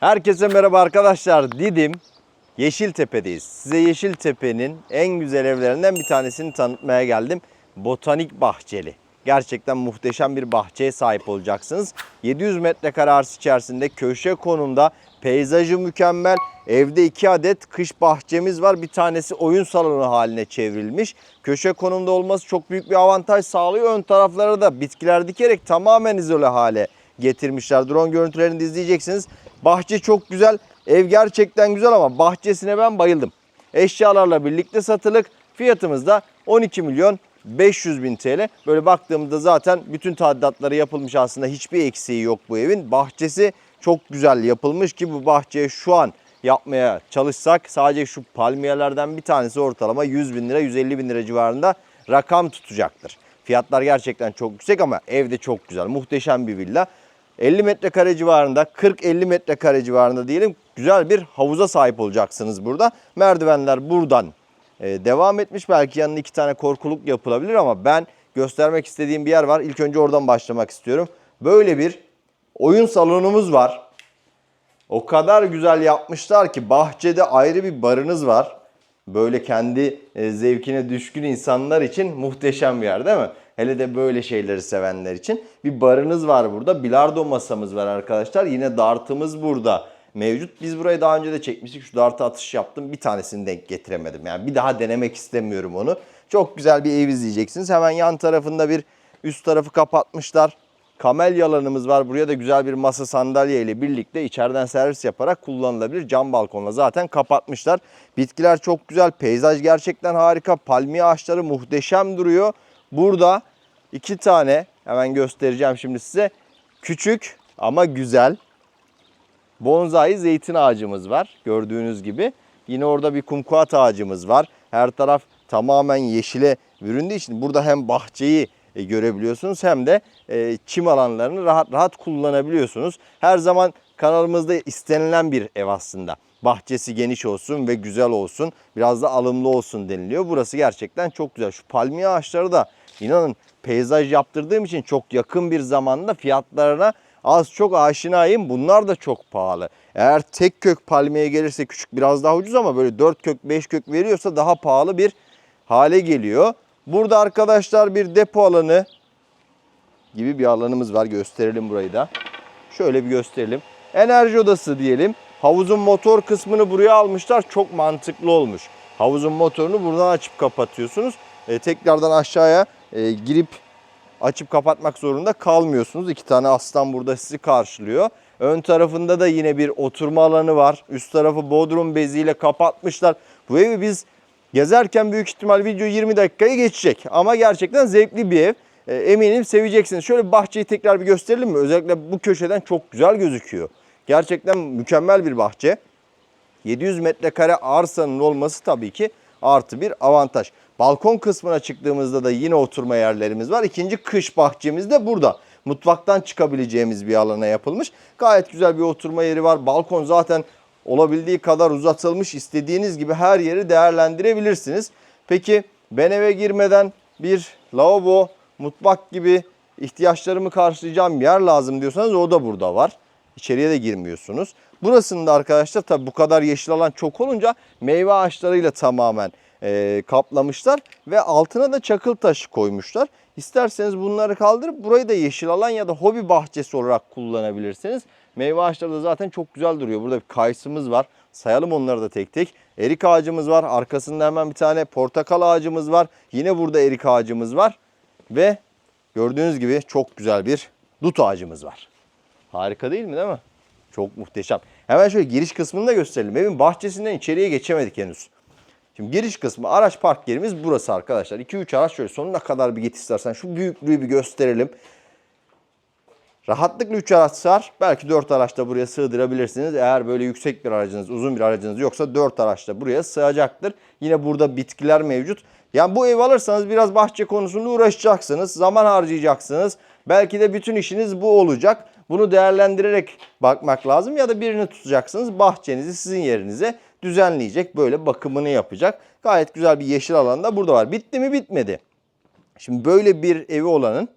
Herkese merhaba arkadaşlar. Didim Yeşiltepe'deyiz. Size Yeşiltepe'nin en güzel evlerinden bir tanesini tanıtmaya geldim. Botanik Bahçeli. Gerçekten muhteşem bir bahçeye sahip olacaksınız. 700 metrekare arsa içerisinde köşe konumda peyzajı mükemmel. Evde iki adet kış bahçemiz var. Bir tanesi oyun salonu haline çevrilmiş. Köşe konumda olması çok büyük bir avantaj sağlıyor. Ön taraflara da bitkiler dikerek tamamen izole hale getirmişler. Drone görüntülerini de izleyeceksiniz. Bahçe çok güzel. Ev gerçekten güzel ama bahçesine ben bayıldım. Eşyalarla birlikte satılık. Fiyatımız da 12 milyon 500 bin TL. Böyle baktığımızda zaten bütün tadilatları yapılmış aslında hiçbir eksiği yok bu evin. Bahçesi çok güzel yapılmış ki bu bahçeye şu an yapmaya çalışsak sadece şu palmiyelerden bir tanesi ortalama 100 bin lira 150 bin lira civarında rakam tutacaktır. Fiyatlar gerçekten çok yüksek ama evde çok güzel. Muhteşem bir villa. 50 metrekare civarında 40-50 metrekare civarında diyelim güzel bir havuza sahip olacaksınız burada. Merdivenler buradan e, devam etmiş. Belki yanına iki tane korkuluk yapılabilir ama ben göstermek istediğim bir yer var. İlk önce oradan başlamak istiyorum. Böyle bir oyun salonumuz var. O kadar güzel yapmışlar ki bahçede ayrı bir barınız var. Böyle kendi e, zevkine düşkün insanlar için muhteşem bir yer değil mi? Hele de böyle şeyleri sevenler için. Bir barınız var burada. Bilardo masamız var arkadaşlar. Yine dartımız burada mevcut. Biz burayı daha önce de çekmiştik. Şu dartı atış yaptım. Bir tanesini denk getiremedim. Yani bir daha denemek istemiyorum onu. Çok güzel bir ev izleyeceksiniz. Hemen yan tarafında bir üst tarafı kapatmışlar. Kamelya alanımız var. Buraya da güzel bir masa sandalye ile birlikte içeriden servis yaparak kullanılabilir. Cam balkonla zaten kapatmışlar. Bitkiler çok güzel. Peyzaj gerçekten harika. Palmiye ağaçları muhteşem duruyor. Burada iki tane hemen göstereceğim şimdi size. Küçük ama güzel bonsai zeytin ağacımız var gördüğünüz gibi. Yine orada bir kumkuat ağacımız var. Her taraf tamamen yeşile büründüğü için burada hem bahçeyi e, görebiliyorsunuz hem de e, çim alanlarını rahat rahat kullanabiliyorsunuz. Her zaman kanalımızda istenilen bir ev aslında. Bahçesi geniş olsun ve güzel olsun. Biraz da alımlı olsun deniliyor. Burası gerçekten çok güzel. Şu palmiye ağaçları da inanın peyzaj yaptırdığım için çok yakın bir zamanda fiyatlarına az çok aşinayım. Bunlar da çok pahalı. Eğer tek kök palmiye gelirse küçük biraz daha ucuz ama böyle 4 kök 5 kök veriyorsa daha pahalı bir hale geliyor. Burada arkadaşlar bir depo alanı gibi bir alanımız var. Gösterelim burayı da. Şöyle bir gösterelim. Enerji odası diyelim. Havuzun motor kısmını buraya almışlar. Çok mantıklı olmuş. Havuzun motorunu buradan açıp kapatıyorsunuz. E, tekrardan aşağıya e, girip açıp kapatmak zorunda kalmıyorsunuz. İki tane aslan burada sizi karşılıyor. Ön tarafında da yine bir oturma alanı var. Üst tarafı bodrum beziyle kapatmışlar. Bu evi biz gezerken büyük ihtimal video 20 dakikayı geçecek. Ama gerçekten zevkli bir ev. E, eminim seveceksiniz. Şöyle bahçeyi tekrar bir gösterelim mi? Özellikle bu köşeden çok güzel gözüküyor. Gerçekten mükemmel bir bahçe. 700 metrekare arsanın olması tabii ki artı bir avantaj. Balkon kısmına çıktığımızda da yine oturma yerlerimiz var. İkinci kış bahçemiz de burada. Mutfaktan çıkabileceğimiz bir alana yapılmış. Gayet güzel bir oturma yeri var. Balkon zaten olabildiği kadar uzatılmış. İstediğiniz gibi her yeri değerlendirebilirsiniz. Peki ben eve girmeden bir lavabo, mutfak gibi ihtiyaçlarımı karşılayacağım yer lazım diyorsanız o da burada var. İçeriye de girmiyorsunuz. Burasında arkadaşlar tabi bu kadar yeşil alan çok olunca meyve ağaçlarıyla tamamen e, kaplamışlar ve altına da çakıl taşı koymuşlar. İsterseniz bunları kaldırıp burayı da yeşil alan ya da hobi bahçesi olarak kullanabilirsiniz. Meyve ağaçları da zaten çok güzel duruyor. Burada bir kayısımız var. Sayalım onları da tek tek. Erik ağacımız var. Arkasında hemen bir tane portakal ağacımız var. Yine burada erik ağacımız var. Ve gördüğünüz gibi çok güzel bir dut ağacımız var. Harika değil mi değil mi? Çok muhteşem. Hemen şöyle giriş kısmını da gösterelim. Evin bahçesinden içeriye geçemedik henüz. Şimdi giriş kısmı araç park yerimiz burası arkadaşlar. 2-3 araç şöyle sonuna kadar bir git istersen şu büyüklüğü bir gösterelim. Rahatlıkla 3 araç sığar. Belki 4 araç da buraya sığdırabilirsiniz. Eğer böyle yüksek bir aracınız, uzun bir aracınız yoksa 4 araç da buraya sığacaktır. Yine burada bitkiler mevcut. Yani bu ev alırsanız biraz bahçe konusunda uğraşacaksınız. Zaman harcayacaksınız. Belki de bütün işiniz bu olacak. Bunu değerlendirerek bakmak lazım ya da birini tutacaksınız. Bahçenizi sizin yerinize düzenleyecek. Böyle bakımını yapacak. Gayet güzel bir yeşil alan da burada var. Bitti mi bitmedi. Şimdi böyle bir evi olanın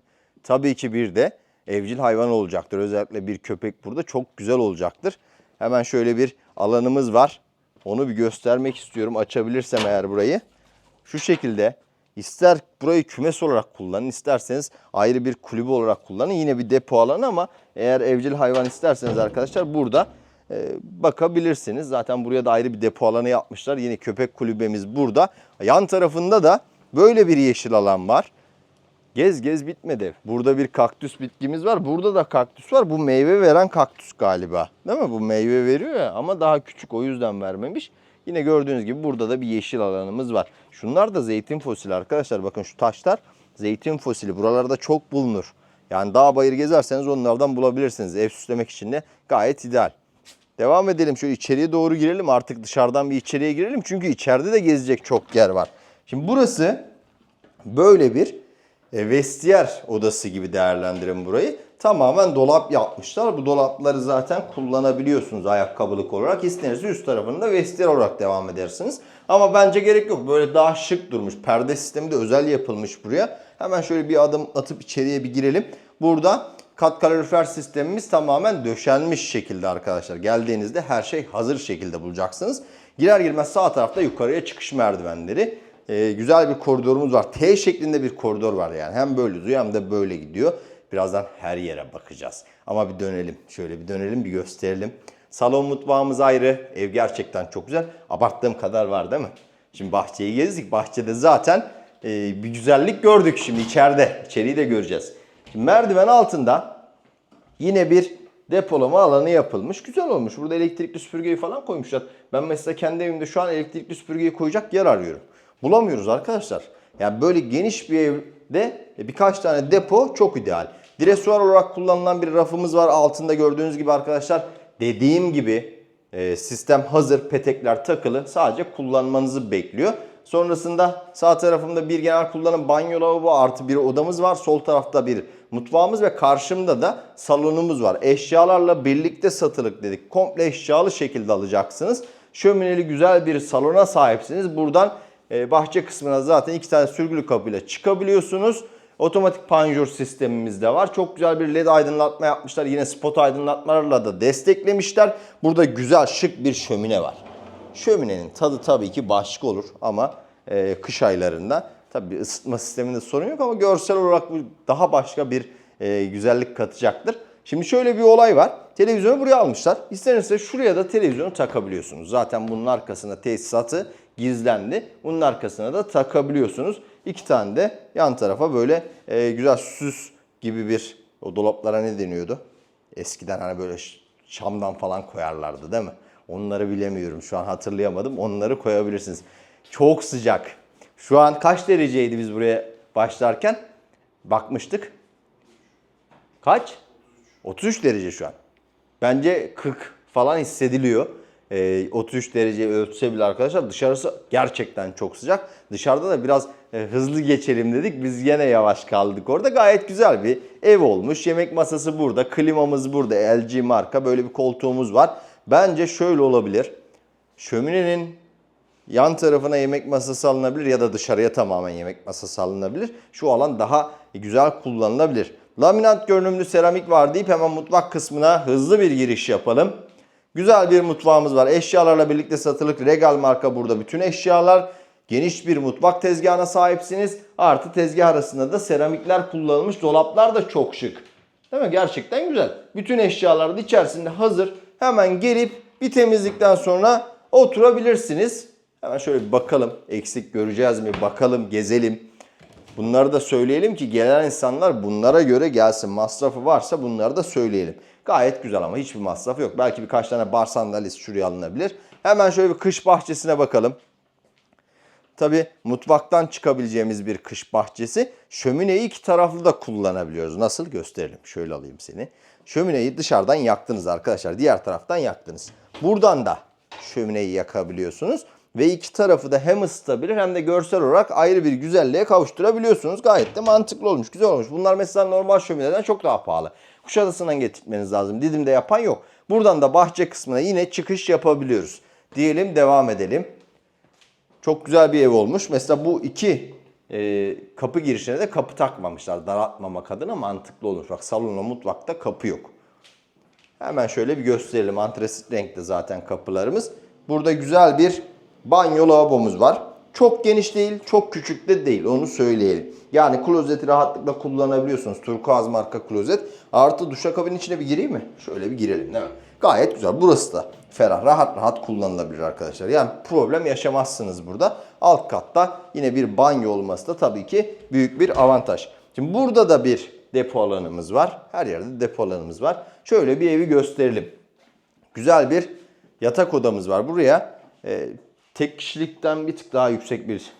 tabii ki bir de evcil hayvan olacaktır. Özellikle bir köpek burada çok güzel olacaktır. Hemen şöyle bir alanımız var. Onu bir göstermek istiyorum. Açabilirsem eğer burayı. Şu şekilde ister burayı kümes olarak kullanın isterseniz ayrı bir kulübü olarak kullanın. Yine bir depo alanı ama eğer evcil hayvan isterseniz arkadaşlar burada e, bakabilirsiniz. Zaten buraya da ayrı bir depo alanı yapmışlar. Yine köpek kulübemiz burada. Yan tarafında da böyle bir yeşil alan var. Gez gez bitmedi. Burada bir kaktüs bitkimiz var. Burada da kaktüs var. Bu meyve veren kaktüs galiba. Değil mi? Bu meyve veriyor ya ama daha küçük o yüzden vermemiş. Yine gördüğünüz gibi burada da bir yeşil alanımız var. Şunlar da zeytin fosili arkadaşlar. Bakın şu taşlar zeytin fosili. Buralarda çok bulunur. Yani dağ bayır gezerseniz onlardan bulabilirsiniz. Ev süslemek için de gayet ideal. Devam edelim. Şöyle içeriye doğru girelim. Artık dışarıdan bir içeriye girelim. Çünkü içeride de gezecek çok yer var. Şimdi burası böyle bir vestiyer odası gibi değerlendirin burayı. Tamamen dolap yapmışlar. Bu dolapları zaten kullanabiliyorsunuz ayakkabılık olarak. İsterseniz üst tarafında vestiyer olarak devam edersiniz. Ama bence gerek yok. Böyle daha şık durmuş. Perde sistemi de özel yapılmış buraya. Hemen şöyle bir adım atıp içeriye bir girelim. Burada kat kalorifer sistemimiz tamamen döşenmiş şekilde arkadaşlar. Geldiğinizde her şey hazır şekilde bulacaksınız. Girer girmez sağ tarafta yukarıya çıkış merdivenleri. Ee, güzel bir koridorumuz var. T şeklinde bir koridor var yani. Hem böyle uzuyor hem de böyle gidiyor. Birazdan her yere bakacağız. Ama bir dönelim. Şöyle bir dönelim bir gösterelim. Salon mutfağımız ayrı. Ev gerçekten çok güzel. Abarttığım kadar var değil mi? Şimdi bahçeyi gezdik. Bahçede zaten e, bir güzellik gördük şimdi içeride. İçeriği de göreceğiz. Şimdi merdiven altında Yine bir depolama alanı yapılmış. Güzel olmuş. Burada elektrikli süpürgeyi falan koymuşlar. Ben mesela kendi evimde şu an elektrikli süpürgeyi koyacak yer arıyorum. Bulamıyoruz arkadaşlar. Yani böyle geniş bir evde birkaç tane depo çok ideal. Dresuar olarak kullanılan bir rafımız var. Altında gördüğünüz gibi arkadaşlar dediğim gibi e, sistem hazır. Petekler takılı. Sadece kullanmanızı bekliyor. Sonrasında sağ tarafımda bir genel kullanım banyo lavabo artı bir odamız var. Sol tarafta bir mutfağımız ve karşımda da salonumuz var. Eşyalarla birlikte satılık dedik. Komple eşyalı şekilde alacaksınız. Şömineli güzel bir salona sahipsiniz. Buradan e, bahçe kısmına zaten iki tane sürgülü kapıyla çıkabiliyorsunuz. Otomatik panjur sistemimiz de var. Çok güzel bir led aydınlatma yapmışlar. Yine spot aydınlatmalarla da desteklemişler. Burada güzel şık bir şömine var. Şöminenin tadı tabii ki başka olur ama e, kış aylarında tabii ısıtma sisteminde sorun yok ama görsel olarak daha başka bir e, güzellik katacaktır. Şimdi şöyle bir olay var. Televizyonu buraya almışlar. İsterseniz şuraya da televizyonu takabiliyorsunuz. Zaten bunun arkasına tesisatı gizlendi. Bunun arkasına da takabiliyorsunuz. İki tane de yan tarafa böyle e, güzel süs gibi bir o dolaplara ne deniyordu? Eskiden hani böyle şamdan falan koyarlardı değil mi? Onları bilemiyorum şu an hatırlayamadım. Onları koyabilirsiniz. Çok sıcak. Şu an kaç dereceydi biz buraya başlarken? Bakmıştık. Kaç? 33 derece şu an. Bence 40 falan hissediliyor. Ee, 33 derece ölçse bile arkadaşlar dışarısı gerçekten çok sıcak. Dışarıda da biraz e, hızlı geçelim dedik. Biz yine yavaş kaldık orada. Gayet güzel bir ev olmuş. Yemek masası burada. Klimamız burada. LG marka. Böyle bir koltuğumuz var. Bence şöyle olabilir. Şöminenin yan tarafına yemek masası alınabilir ya da dışarıya tamamen yemek masası alınabilir. Şu alan daha güzel kullanılabilir. Laminat görünümlü seramik var deyip hemen mutfak kısmına hızlı bir giriş yapalım. Güzel bir mutfağımız var. Eşyalarla birlikte satılık Regal marka burada bütün eşyalar. Geniş bir mutfak tezgahına sahipsiniz. Artı tezgah arasında da seramikler kullanılmış. Dolaplar da çok şık. Değil mi? Gerçekten güzel. Bütün eşyalar da içerisinde hazır. Hemen gelip bir temizlikten sonra oturabilirsiniz. Hemen şöyle bir bakalım. Eksik göreceğiz mi? Bakalım, gezelim. Bunları da söyleyelim ki gelen insanlar bunlara göre gelsin. Masrafı varsa bunları da söyleyelim. Gayet güzel ama hiçbir masrafı yok. Belki birkaç tane bar sandalyesi şuraya alınabilir. Hemen şöyle bir kış bahçesine bakalım. Tabi mutfaktan çıkabileceğimiz bir kış bahçesi. Şömineyi iki taraflı da kullanabiliyoruz. Nasıl gösterelim. Şöyle alayım seni. Şömineyi dışarıdan yaktınız arkadaşlar. Diğer taraftan yaktınız. Buradan da şömineyi yakabiliyorsunuz. Ve iki tarafı da hem ısıtabilir hem de görsel olarak ayrı bir güzelliğe kavuşturabiliyorsunuz. Gayet de mantıklı olmuş, güzel olmuş. Bunlar mesela normal şömineden çok daha pahalı. Kuşadası'ndan getirtmeniz lazım. Didim'de yapan yok. Buradan da bahçe kısmına yine çıkış yapabiliyoruz. Diyelim devam edelim. Çok güzel bir ev olmuş. Mesela bu iki e, kapı girişine de kapı takmamışlar. Daraltmamak adına mantıklı olmuş. Bak salonla mutfakta kapı yok. Hemen şöyle bir gösterelim. Antresit renkte zaten kapılarımız. Burada güzel bir banyo lavabomuz var. Çok geniş değil, çok küçük de değil. Onu söyleyelim. Yani klozeti rahatlıkla kullanabiliyorsunuz. Turkuaz marka klozet. Artı duşakabinin içine bir gireyim mi? Şöyle bir girelim değil mi? Gayet güzel. Burası da ferah, rahat rahat kullanılabilir arkadaşlar. Yani problem yaşamazsınız burada. Alt katta yine bir banyo olması da tabii ki büyük bir avantaj. Şimdi burada da bir depo alanımız var. Her yerde depo alanımız var. Şöyle bir evi gösterelim. Güzel bir yatak odamız var. Buraya e, tek kişilikten bir tık daha yüksek bir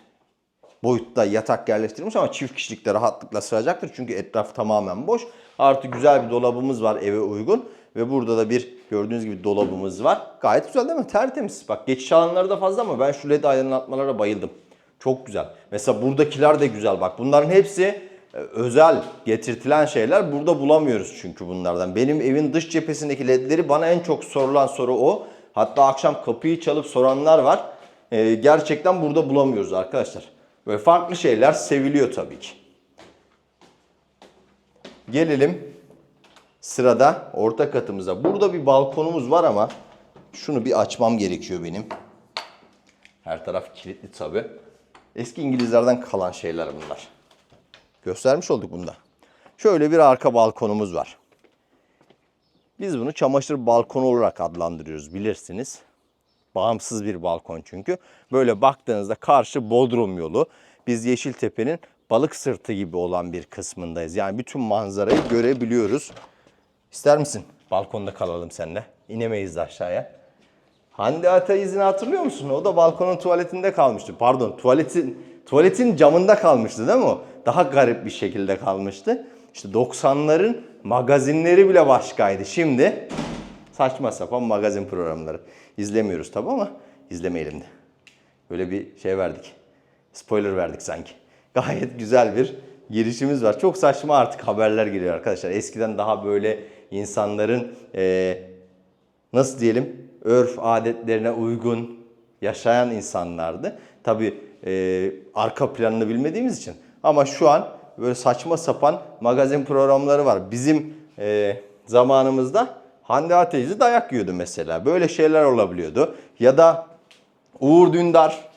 boyutta yatak yerleştirilmiş ama çift kişilikte rahatlıkla sığacaktır. Çünkü etraf tamamen boş. Artı güzel bir dolabımız var eve uygun. Ve burada da bir gördüğünüz gibi dolabımız var. Gayet güzel değil mi? Tertemiz. Bak geçiş alanları da fazla ama ben şu led aydınlatmalara bayıldım. Çok güzel. Mesela buradakiler de güzel. Bak bunların hepsi e, özel getirtilen şeyler. Burada bulamıyoruz çünkü bunlardan. Benim evin dış cephesindeki ledleri bana en çok sorulan soru o. Hatta akşam kapıyı çalıp soranlar var. Ee, gerçekten burada bulamıyoruz arkadaşlar. Böyle farklı şeyler seviliyor tabii ki. Gelelim sırada orta katımıza. Burada bir balkonumuz var ama şunu bir açmam gerekiyor benim. Her taraf kilitli tabii. Eski İngilizlerden kalan şeyler bunlar. Göstermiş olduk bunda. Şöyle bir arka balkonumuz var. Biz bunu çamaşır balkonu olarak adlandırıyoruz bilirsiniz. Bağımsız bir balkon çünkü. Böyle baktığınızda karşı Bodrum yolu. Biz Yeşiltepe'nin balık sırtı gibi olan bir kısmındayız. Yani bütün manzarayı görebiliyoruz. İster misin? Balkonda kalalım seninle. İnemeyiz de aşağıya. Hande Atayiz'ini hatırlıyor musun? O da balkonun tuvaletinde kalmıştı. Pardon tuvaletin tuvaletin camında kalmıştı değil mi o? Daha garip bir şekilde kalmıştı. İşte 90'ların magazinleri bile başkaydı. Şimdi saçma sapan magazin programları. İzlemiyoruz tabi ama izlemeyelim de. Böyle bir şey verdik. Spoiler verdik sanki. Gayet güzel bir girişimiz var. Çok saçma artık haberler geliyor arkadaşlar. Eskiden daha böyle insanların eee nasıl diyelim örf adetlerine uygun yaşayan insanlardı. Tabi arka planını bilmediğimiz için. Ama şu an böyle saçma sapan magazin programları var. Bizim e, zamanımızda Hande Ateyzi dayak yiyordu mesela. Böyle şeyler olabiliyordu. Ya da Uğur Dündar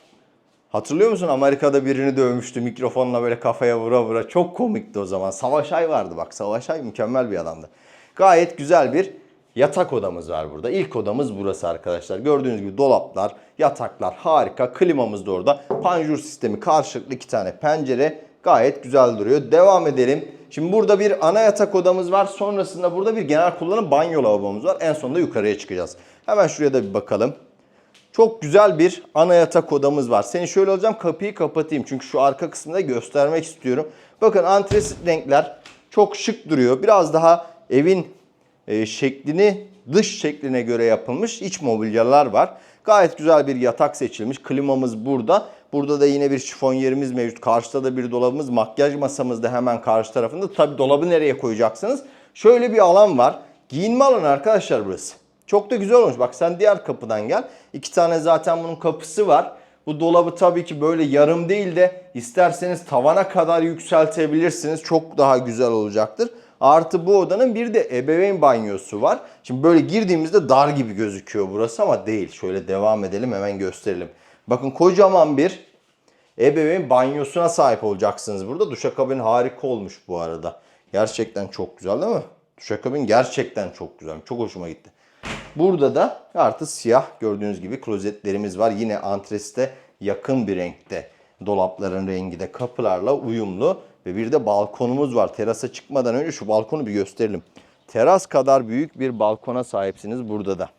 Hatırlıyor musun? Amerika'da birini dövmüştü mikrofonla böyle kafaya vura vura. Çok komikti o zaman. Savaş Ay vardı bak. Savaş Ay mükemmel bir adamdı. Gayet güzel bir yatak odamız var burada. İlk odamız burası arkadaşlar. Gördüğünüz gibi dolaplar, yataklar harika. Klimamız da orada. Panjur sistemi karşılıklı iki tane pencere. Gayet güzel duruyor. Devam edelim. Şimdi burada bir ana yatak odamız var. Sonrasında burada bir genel kullanım banyo lavabomuz var. En sonunda yukarıya çıkacağız. Hemen şuraya da bir bakalım. Çok güzel bir ana yatak odamız var. Seni şöyle alacağım kapıyı kapatayım. Çünkü şu arka kısmında göstermek istiyorum. Bakın antresit renkler çok şık duruyor. Biraz daha evin e, şeklini dış şekline göre yapılmış iç mobilyalar var. Gayet güzel bir yatak seçilmiş. Klimamız burada. Burada da yine bir şifon yerimiz mevcut. Karşıda da bir dolabımız. Makyaj masamız da hemen karşı tarafında. Tabi dolabı nereye koyacaksınız? Şöyle bir alan var. Giyinme alanı arkadaşlar burası. Çok da güzel olmuş. Bak sen diğer kapıdan gel. İki tane zaten bunun kapısı var. Bu dolabı tabii ki böyle yarım değil de isterseniz tavana kadar yükseltebilirsiniz. Çok daha güzel olacaktır. Artı bu odanın bir de ebeveyn banyosu var. Şimdi böyle girdiğimizde dar gibi gözüküyor burası ama değil. Şöyle devam edelim hemen gösterelim. Bakın kocaman bir ebeveyn banyosuna sahip olacaksınız burada. Duşakabin harika olmuş bu arada. Gerçekten çok güzel değil mi? Duşakabin gerçekten çok güzel. Çok hoşuma gitti. Burada da artı siyah gördüğünüz gibi klozetlerimiz var. Yine antresite yakın bir renkte. Dolapların rengi de kapılarla uyumlu. Ve bir de balkonumuz var. Terasa çıkmadan önce şu balkonu bir gösterelim. Teras kadar büyük bir balkona sahipsiniz burada da.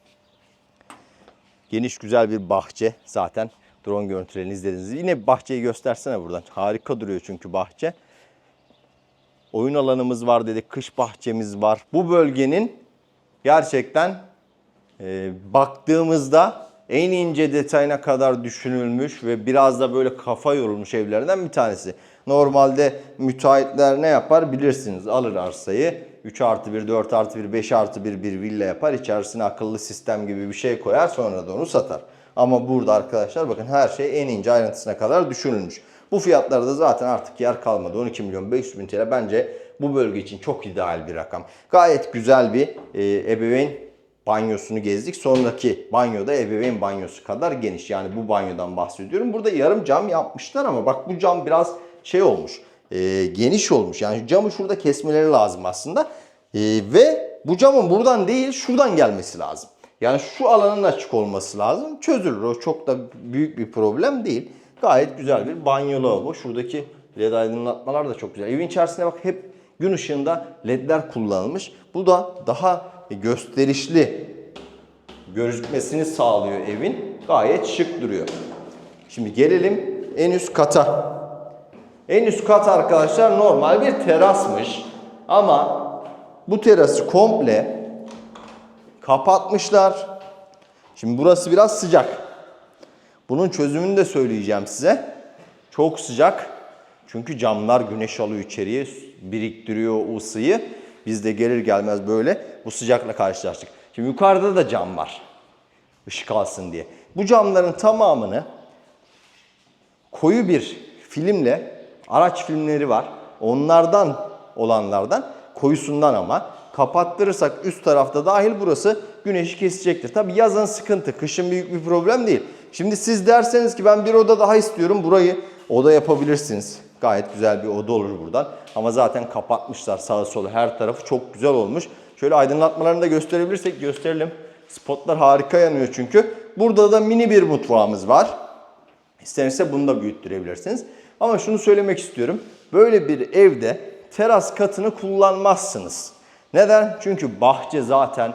Geniş güzel bir bahçe. Zaten drone görüntülerini izlediniz. Yine bahçeyi göstersene buradan. Harika duruyor çünkü bahçe. Oyun alanımız var dedik. Kış bahçemiz var. Bu bölgenin gerçekten e, baktığımızda en ince detayına kadar düşünülmüş ve biraz da böyle kafa yorulmuş evlerden bir tanesi. Normalde müteahhitler ne yapar bilirsiniz alır arsayı 3 artı 1, 4 artı 1, 5 artı 1 bir villa yapar. İçerisine akıllı sistem gibi bir şey koyar sonra da onu satar. Ama burada arkadaşlar bakın her şey en ince ayrıntısına kadar düşünülmüş. Bu fiyatlarda zaten artık yer kalmadı. 12 milyon 500 bin TL bence bu bölge için çok ideal bir rakam. Gayet güzel bir e, ebeveyn banyosunu gezdik. Sonraki banyoda ebeveyn banyosu kadar geniş. Yani bu banyodan bahsediyorum. Burada yarım cam yapmışlar ama bak bu cam biraz şey olmuş. E, geniş olmuş. Yani camı şurada kesmeleri lazım aslında. E, ve bu camın buradan değil şuradan gelmesi lazım. Yani şu alanın açık olması lazım. Çözülür. O çok da büyük bir problem değil. Gayet güzel bir banyo lavabo. Şuradaki led aydınlatmalar da çok güzel. Evin içerisine bak hep gün ışığında ledler kullanılmış. Bu da daha gösterişli gözükmesini sağlıyor evin. Gayet şık duruyor. Şimdi gelelim en üst kata. En üst kat arkadaşlar normal bir terasmış. Ama bu terası komple kapatmışlar. Şimdi burası biraz sıcak. Bunun çözümünü de söyleyeceğim size. Çok sıcak. Çünkü camlar güneş alıyor içeriye, biriktiriyor o ısıyı. Biz de gelir gelmez böyle bu sıcakla karşılaştık. Şimdi yukarıda da cam var. Işık alsın diye. Bu camların tamamını koyu bir filmle araç filmleri var. Onlardan olanlardan koyusundan ama kapattırırsak üst tarafta dahil burası güneşi kesecektir. Tabi yazın sıkıntı, kışın büyük bir problem değil. Şimdi siz derseniz ki ben bir oda daha istiyorum burayı oda yapabilirsiniz. Gayet güzel bir oda olur buradan. Ama zaten kapatmışlar sağı solu her tarafı çok güzel olmuş. Şöyle aydınlatmalarını da gösterebilirsek gösterelim. Spotlar harika yanıyor çünkü. Burada da mini bir mutfağımız var. İstenirse bunu da büyüttürebilirsiniz. Ama şunu söylemek istiyorum. Böyle bir evde teras katını kullanmazsınız. Neden? Çünkü bahçe zaten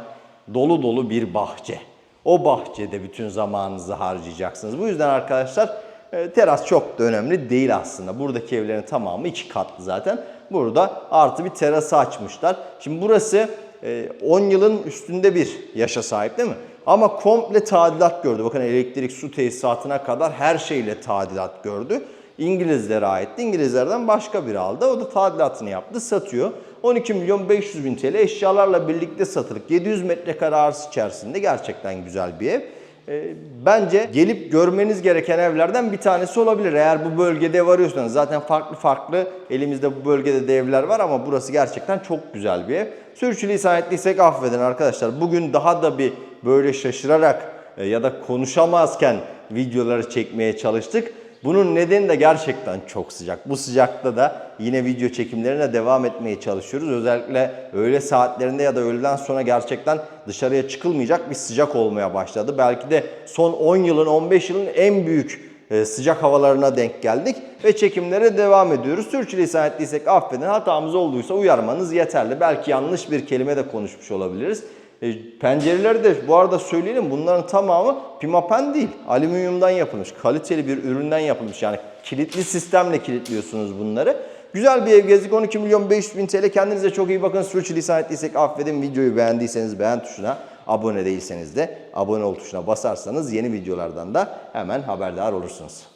dolu dolu bir bahçe. O bahçede bütün zamanınızı harcayacaksınız. Bu yüzden arkadaşlar e, teras çok da önemli değil aslında. Buradaki evlerin tamamı iki katlı zaten. Burada artı bir terası açmışlar. Şimdi burası e, 10 yılın üstünde bir yaşa sahip değil mi? Ama komple tadilat gördü. Bakın elektrik, su tesisatına kadar her şeyle tadilat gördü. İngilizlere aitti. İngilizlerden başka biri aldı. O da tadilatını yaptı, satıyor. 12 milyon 500 bin TL eşyalarla birlikte satılık. 700 metrekare arsa içerisinde gerçekten güzel bir ev. Ee, bence gelip görmeniz gereken evlerden bir tanesi olabilir. Eğer bu bölgede ev arıyorsanız zaten farklı farklı elimizde bu bölgede de evler var ama burası gerçekten çok güzel bir ev. Sürçülisan ettiysek affedin arkadaşlar. Bugün daha da bir böyle şaşırarak e, ya da konuşamazken videoları çekmeye çalıştık. Bunun nedeni de gerçekten çok sıcak. Bu sıcakta da yine video çekimlerine devam etmeye çalışıyoruz. Özellikle öğle saatlerinde ya da öğleden sonra gerçekten dışarıya çıkılmayacak bir sıcak olmaya başladı. Belki de son 10 yılın 15 yılın en büyük e, sıcak havalarına denk geldik ve çekimlere devam ediyoruz. Sürçülisan ettiysek affedin. Hatamız olduysa uyarmanız yeterli. Belki yanlış bir kelime de konuşmuş olabiliriz. E, pencereleri de bu arada söyleyelim bunların tamamı pimapen değil. Alüminyumdan yapılmış. Kaliteli bir üründen yapılmış. Yani kilitli sistemle kilitliyorsunuz bunları. Güzel bir ev gezdik. 12 milyon 500 bin TL. Kendinize çok iyi bakın. Sürçülisan ettiysek affedin. Videoyu beğendiyseniz beğen tuşuna, abone değilseniz de abone ol tuşuna basarsanız yeni videolardan da hemen haberdar olursunuz.